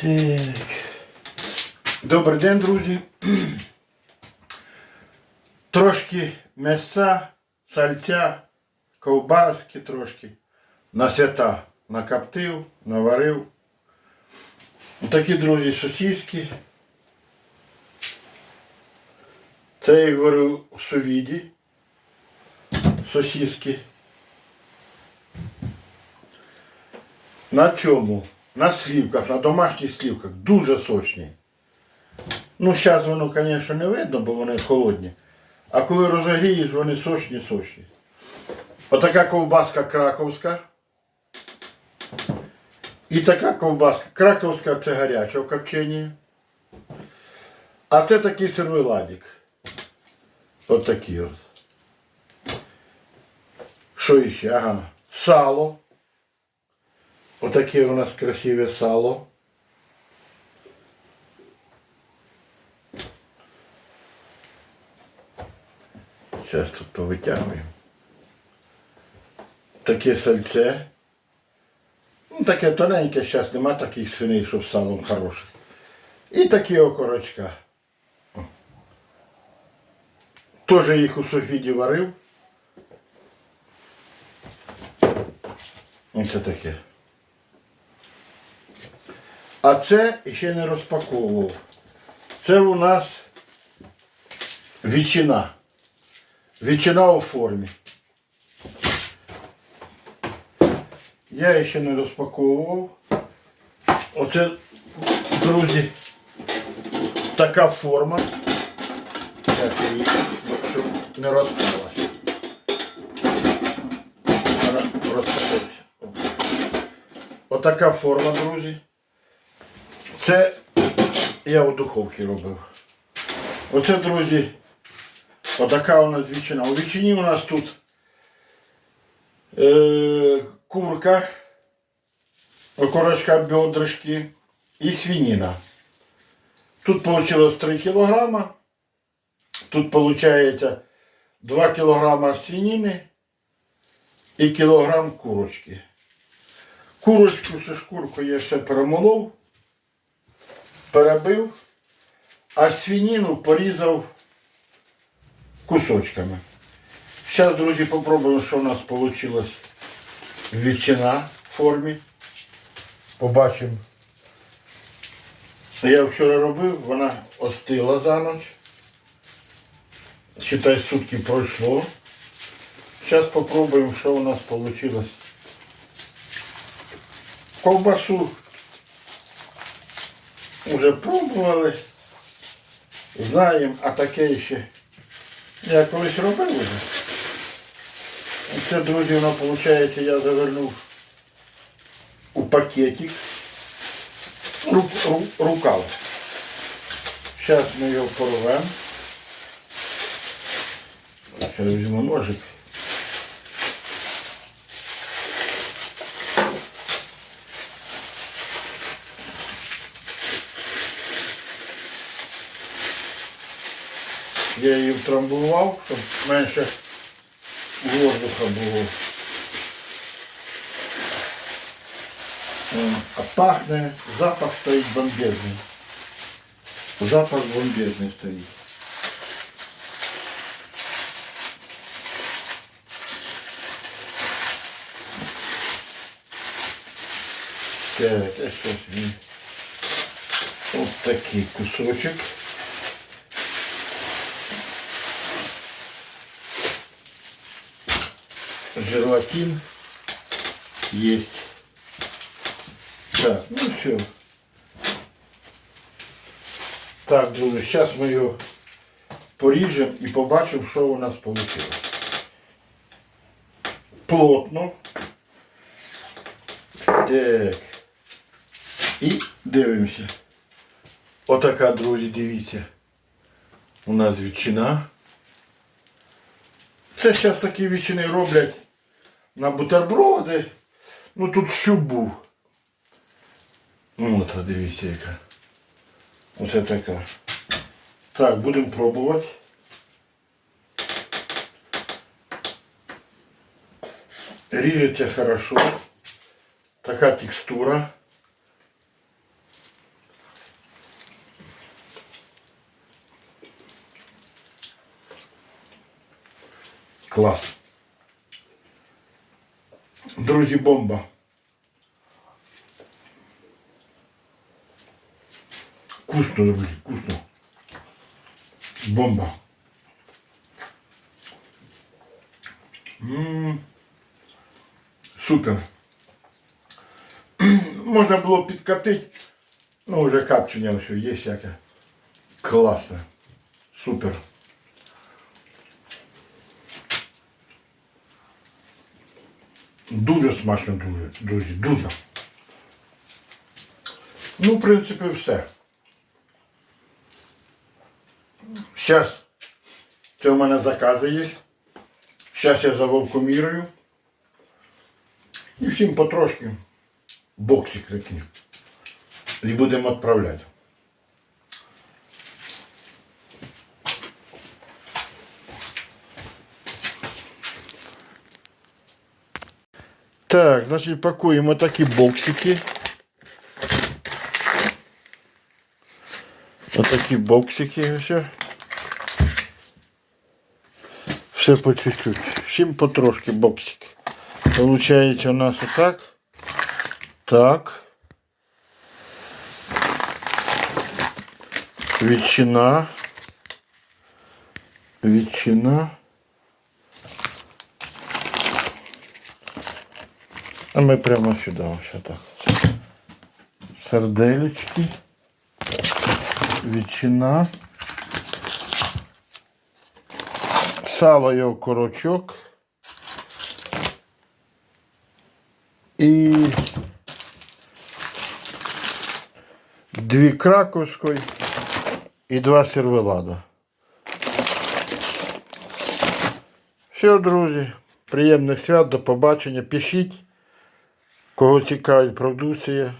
Так. Добрий день, друзі. Трошки м'яса, сальця, ковбаски трошки. На свята накоптив, наварив. Такі, друзі, сосиски. Це я говорю в сувіді. Сосиски. На чому? На слівках, на домашніх слівках. Дуже сочні. Ну, зараз воно, звісно, не видно, бо вони холодні. А коли розогрієш, вони сочні, сочні. Отака ковбаска краковська. І така ковбаска. Краковська це гаряча в копченні. А це такий сервеладик. От такий от. Що ще? Ага. Сало. Отаке у нас красиве сало. Зараз тут повитягуємо. Таке сальце. Ну, таке тоненьке, зараз нема таких свиней, щоб салом хороше. І такі окорочка. Тоже їх у Софіді варив. Оце таке. А це ще не розпаковував. Це у нас ветчина. Ветчина у формі. Я ще не розпаковував. Оце, друзі, така форма. Я її, щоб не розпалася. Розпаковується. Отака форма, друзі. Це я у духовці робив. Оце, друзі, отака у нас ветчина. У ветчині у нас тут е, курка, окорочка бедрышки і свинина. Тут вийшло 3 кілограма. Тут виходить 2 кілограма свинини і кілограм курочки. Курочку, ще шкурку я все перемолов перебив, а свинину порізав кусочками. Зараз, друзі, попробуємо, що у нас вийшло ветчина в формі. Побачимо. Я вчора робив, вона остила за ніч. Считай, сутки пройшло. Зараз попробуємо, що у нас вийшло. Ковбасу Уже пробували, знаємо, а таке ще я колись робив уже. Це, друзі, воно виходить, я завернув у пакетик. Ру, ру, рукав. Зараз ми його порвемо. Зараз візьму ножик. Я її втрамбував, щоб менше воздуха було. А пахне, запах стоїть бомбезний. Запах бомбезний стоїть. Так, а він. Ось такий кусочок. Желатин есть. Так, ну все. Так, друзі, зараз ми його поріжемо і побачимо, що у нас вийшло. Плотно. Так. І дивимося. Отака, друзі, дивіться. У нас ветчина. Це зараз такі ветчини роблять на бутерброды, Ну тут щуп був. Ну от, дивіться яка. Оце така. Так, будемо пробувати. Ріжеться хорошо. такая текстура. Класс. Друзі, бомба. Вкусно, друзі, вкусно. Бомба. М, Супер. Можна було підкатити. Ну, вже капчення все є всяке. Класно. Супер. Дуже смачно, дуже, друзі, дуже. Ну, в принципі, все. Зараз це у мене закази є. Зараз я заволкомірую. І всім потрошки боксик такий. І будемо відправляти. Так, значить пакуємо такі боксики. Отакі боксики все. Все по чуть-чуть. Всім потрошки боксик. Получається у нас отак. Так. Ветчина. Ветчина. А ми прямо сюди, ось так. Сарделечки. Ветчина. Сало і окорочок. І дві краковської і два сервелада. Все, друзі. Приємних свят, до побачення. Пишіть, кого цікавить продукція.